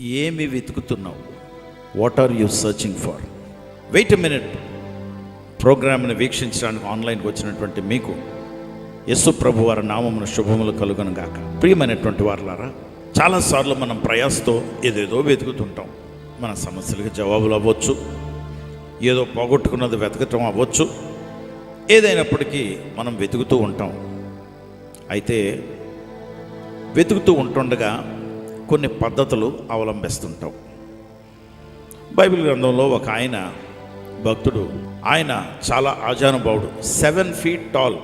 ఏమి వెతుకుతున్నావు? What are you searching for wait a minute ప్రోగ్రామ్ని వీక్షించడానికి ఆన్లైన్కి వచ్చినటువంటి మీకు యస్సు ప్రభు వారి నామమున శుభములు కలుగను గాక. ప్రియమైనటువంటి వారులారా చాలాసార్లు మనం ప్రయాసతో ఏదేదో వెతుకుతుంటాం. మన సమస్యలకు జవాబులు అవ్వచ్చు ఏదో పోగొట్టుకున్నది వెతకటం అవ్వచ్చు ఏదైనప్పటికీ మనం వెతుకుతూ ఉంటాం. అయితే వెతుకుతూ ఉంటుండగా కొన్ని పద్ధతులు అవలంబిస్తుంటాం. బైబిల్ గ్రంథంలో ఒక ఆయన భక్తుడు ఆయన చాలా ఆజానుభావుడు సెవెన్ ఫీట్ టాల్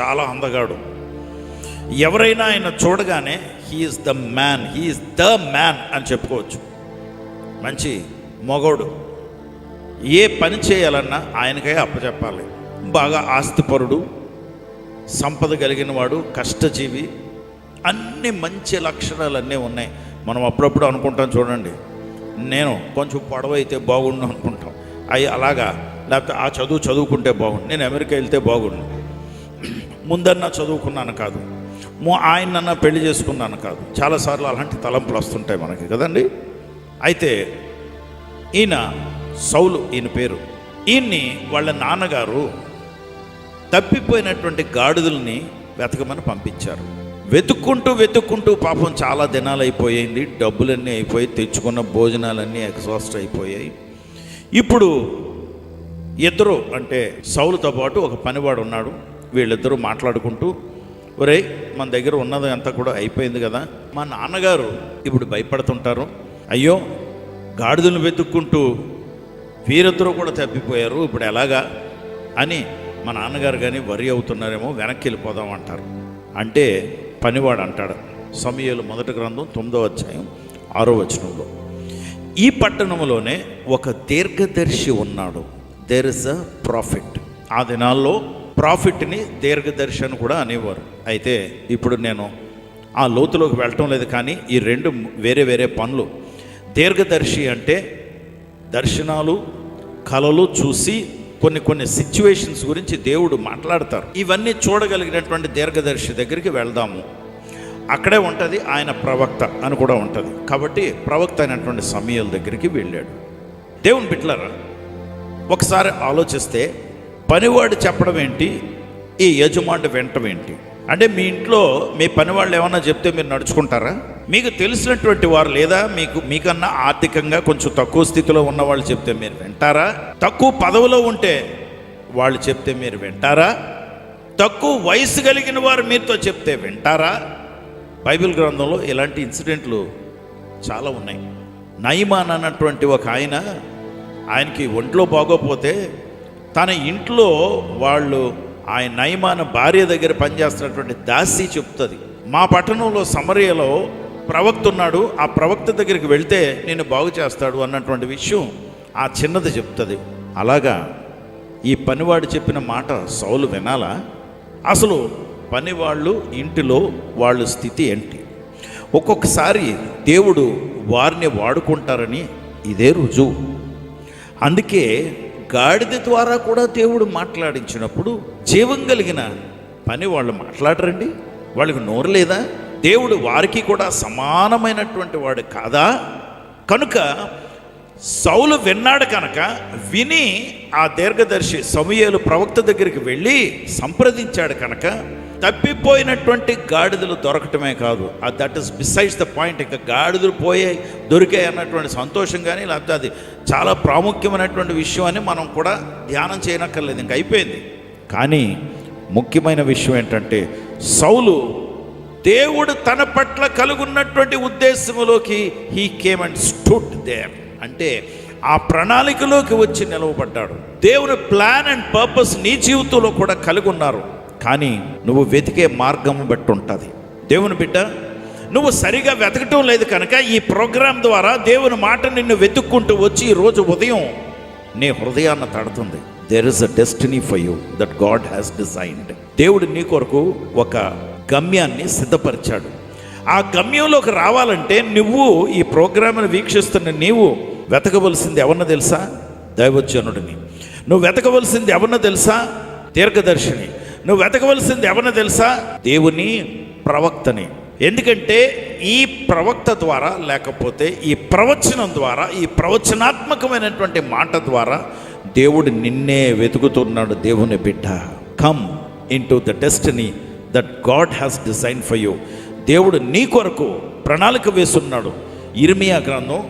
చాలా అందగాడు. ఎవరైనా ఆయన చూడగానే he's the man he's the man అని చెప్పుకోవచ్చు. మంచి మొగోడు. ఏ పని చేయాలన్నా ఆయనకే అప్పచెప్పాలి. బాగా ఆస్తిపరుడు సంపద కలిగిన వాడు కష్టజీవి అన్ని మంచి లక్షణాలు అన్నీ ఉన్నాయి. మనం అప్పుడప్పుడు అనుకుంటాం చూడండి. నేను కొంచెం పొడవైతే బాగుండు అనుకుంటాం. అవి అలాగా లేకపోతే ఆ చదువు చదువుకుంటే బాగుండు. నేను అమెరికా వెళ్తే బాగుండు. ముందన్నా చదువుకున్నాను కాదు. ఆయనన్నా పెళ్ళి చేసుకున్నాను కాదు. చాలాసార్లు అలాంటి తలంపులు వస్తుంటాయి మనకి కదండి? అయితే ఈయన సౌలు ఈయన పేరు. ఈయన్ని వాళ్ళ నాన్నగారు తప్పిపోయినటువంటి గాడిదల్ని వెతకమని పంపించారు. వెతుక్కుంటూ వెతుక్కుంటూ పాపం చాలా దినాలు అయిపోయింది డబ్బులన్నీ అయిపోయి తెచ్చుకున్న భోజనాలన్నీ ఎగ్జాస్ట్ అయిపోయాయి. ఇప్పుడు ఇద్దరు అంటే సౌలుతో పాటు ఒక పనివాడు ఉన్నాడు. వీళ్ళిద్దరూ మాట్లాడుకుంటూ ఒరే మన దగ్గర ఉన్నది అంతా కూడా అయిపోయింది కదా. మా నాన్నగారు ఇప్పుడు భయపడుతుంటారు. అయ్యో గాడిదలు వెతుక్కుంటూ వీరిద్దరూ కూడా తప్పిపోయారు. ఇప్పుడు ఎలాగా? అని మా నాన్నగారు కానీ వరి అవుతున్నారేమో వెనక్కి వెళ్ళిపోదాం అంటారు. అంటే పనివాడు అంటాడు. సమయాలు మొదటి గ్రంథం తొమ్మిదో అధ్యాయం ఆరో వచనంలో. ఈ పట్టణంలోనే ఒక దీర్ఘదర్శి ఉన్నాడు. దేర్ ఇస్ అ ప్రాఫిట్ ఆ దినాల్లో ప్రాఫిట్ని దీర్ఘదర్శి అని కూడా అనేవారు. అయితే ఇప్పుడు నేను ఆ లోతులోకి వెళ్ళటం లేదు కానీ ఈ రెండు వేరే వేరే పనులు. దీర్ఘదర్శి అంటే దర్శనాలు కళలు చూసి కొన్ని కొన్ని సిచ్యువేషన్స్ గురించి దేవుడు మాట్లాడతారు. ఇవన్నీ చూడగలిగినటువంటి దీర్ఘదర్శి దగ్గరికి వెళ్దాము. అక్కడే ఉంటుంది ఆయన ప్రవక్త అని కూడా ఉంటుంది. కాబట్టి ప్రవక్త అయినటువంటి సమయాల దగ్గరికి వెళ్ళాడు. దేవుని బిట్లరా ఒకసారి ఆలోచిస్తే పనివాడు చెప్పడం ఏంటి ఈ యజమాని వెంటం ఏంటి? అంటే మీ ఇంట్లో మీ పని వాళ్ళు ఏమన్నా చెప్తే మీరు నడుచుకుంటారా? మీకు తెలిసినటువంటి వారు లేదా మీకు మీకన్నా ఆర్థికంగా కొంచెం తక్కువ స్థితిలో ఉన్న వాళ్ళు చెప్తే మీరు వింటారా? తక్కువ పదవిలో ఉంటే వాళ్ళు చెప్తే మీరు వింటారా? తక్కువ వయసు కలిగిన వారు మీతో చెప్తే వింటారా? బైబిల్ గ్రంథంలో ఇలాంటి ఇన్సిడెంట్లు చాలా ఉన్నాయి. నయమాన్ అన్నటువంటి ఒక ఆయన ఆయనకి ఒంట్లో బాగోపోతే తన ఇంట్లో వాళ్ళు ఆయన నయమాన భార్య దగ్గర పనిచేస్తున్నటువంటి దాసి చెప్తుంది మా పట్టణంలో సమరయలో ప్రవక్త ఉన్నాడు ఆ ప్రవక్త దగ్గరికి వెళ్తే నేను బాగు చేస్తాడు అన్నటువంటి విషయం ఆ చిన్నది చెప్తుంది. అలాగా ఈ పనివాడు చెప్పిన మాట సౌలు వినాలా? అసలు పనివాళ్ళు ఇంటిలో వాళ్ళ స్థితి ఏంటి? ఒక్కొక్కసారి దేవుడు వారిని వాడుకుంటారని ఇదే రుజువు. అందుకే గాడిద ద్వారా కూడా దేవుడు మాట్లాడించినప్పుడు జీవం కలిగిన పని వాళ్ళు మాట్లాడరండి. వాళ్ళకి నోరు లేదా? దేవుడు వారికి కూడా సమానమైనటువంటి వాడు కాదా? కనుక సౌలు విన్నాడు కనుక విని ఆ దీర్ఘదర్శి సమూయేలు ప్రవక్త దగ్గరికి వెళ్ళి సంప్రదించాడు కనుక తప్పిపోయినటువంటి గాడిదలు దొరకటమే కాదు. That is besides the point ఇంకా గాడిదలు పోయే దొరికాయి అన్నటువంటి సంతోషం కానీ లేకపోతే అది చాలా ప్రాముఖ్యమైనటువంటి విషయం అని మనం కూడా ధ్యానం చేయనక్కర్లేదు. ఇంక అయిపోయింది. కానీ ముఖ్యమైన విషయం ఏంటంటే సౌలు దేవుడు తన పట్ల కలుగున్నటువంటి ఉద్దేశములోకి he came and stood there అంటే ఆ ప్రణాళికలోకి వచ్చి నిలవబడ్డాడు. దేవుని ప్లాన్ అండ్ పర్పస్ నీ జీవితంలో కూడా కలిగి ఉన్నారు. కానీ నువ్వు వెతికే మార్గం బట్టి ఉంటుంది. దేవుని బిడ్డ నువ్వు సరిగా వెతకటం లేదు కనుక ఈ ప్రోగ్రాం ద్వారా దేవుని మాట నిన్ను వెతుక్కుంటూ వచ్చి ఈరోజు రోజు ఉదయం నీ హృదయాన్ని తడుతుంది. There is a destiny for you that God has designed దేవుడు నీ కొరకు ఒక గమ్యాన్ని సిద్ధపరిచాడు. ఆ గమ్యంలోకి రావాలంటే నువ్వు ఈ ప్రోగ్రామ్ను వీక్షిస్తున్న నీవు వెతకవలసింది ఎవరిన తెలుసా? దైవజనుడిని నువ్వు వెతకవలసింది ఎవరిని తెలుసా? దీర్ఘదర్శిని నువ్వు వెతకవలసింది ఎవరిన తెలుసా? దేవుని ప్రవక్తని. ఎందుకంటే ఈ ప్రవక్త ద్వారా లేకపోతే ఈ ప్రవచనం ద్వారా ఈ ప్రవచనాత్మకమైనటువంటి మాట ద్వారా దేవుడు నిన్నే వెతుకుతున్నాడు దేవుని బిడ్డ. Come in to the destiny that God has design for you దేవుడు నీ కొరకు ప్రణాళిక వేస్తున్నాడు. ఇర్మియా గ్రంథం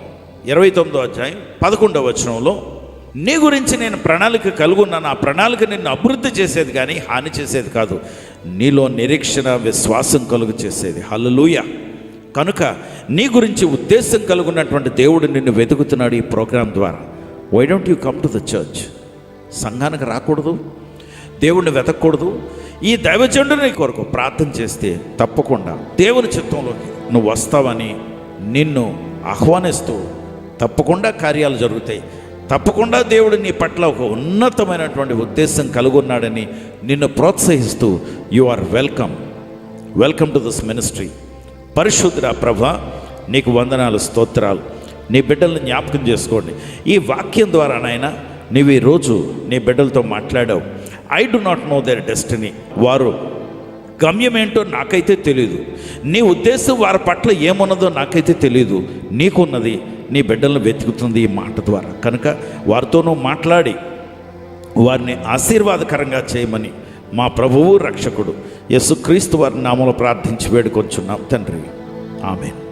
ఇరవై తొమ్మిదో అధ్యాయం పదకొండవ వచనంలో నీ గురించి నేను ప్రణాళిక కలుగున్నాను ఆ ప్రణాళిక నిన్ను అభివృద్ధి చేసేది కానీ హాని చేసేది కాదు. నీలో నిరీక్షణ విశ్వాసం కలుగు చేసేది. హల్లెలూయా. కనుక నీ గురించి ఉద్దేశం కలుగున్నటువంటి దేవుడు నిన్ను వెతుకుతున్నాడు ఈ ప్రోగ్రాం ద్వారా. Why don't you come to the church సంఘానికి రాకూడదు. దేవుణ్ణి వెతకూడదు. ఈ దైవజనుడిని కొరకు ప్రార్థన చేస్తే తప్పకుండా దేవుని చిత్తంలోకి నువ్వు వస్తావని నిన్ను ఆహ్వానిస్తూ తప్పకుండా కార్యాలు జరుగుతాయి. తప్పకుండా దేవుడు నీ పట్ల ఒక ఉన్నతమైనటువంటి ఉద్దేశం కలుగున్నాడని నిన్ను ప్రోత్సహిస్తూ you are welcome. Welcome to this ministry. పరిశుద్ధ ప్రభ నీకు వందనాలు స్తోత్రాలు. నీ బిడ్డలను జ్ఞాపకం చేసుకోండి. ఈ వాక్యం ద్వారా నాయన నీవు ఈరోజు నీ బిడ్డలతో మాట్లాడావు. I do not know their destiny వారు గమ్యమేంటో నాకైతే తెలియదు నీ ఉద్దేశం వారి పట్ల ఏమున్నదో నాకైతే తెలియదు నీకున్నది నీ బిడ్డలను వెతుకుతుంది ఈ మాట ద్వారా. కనుక వారితోనూ మాట్లాడి వారిని ఆశీర్వాదకరంగా చేయమని మా ప్రభువు రక్షకుడు యేసుక్రీస్తు వారి నామలో ప్రార్థించి వేడుకొంచున్నాం. తండ్రి ఆమెను.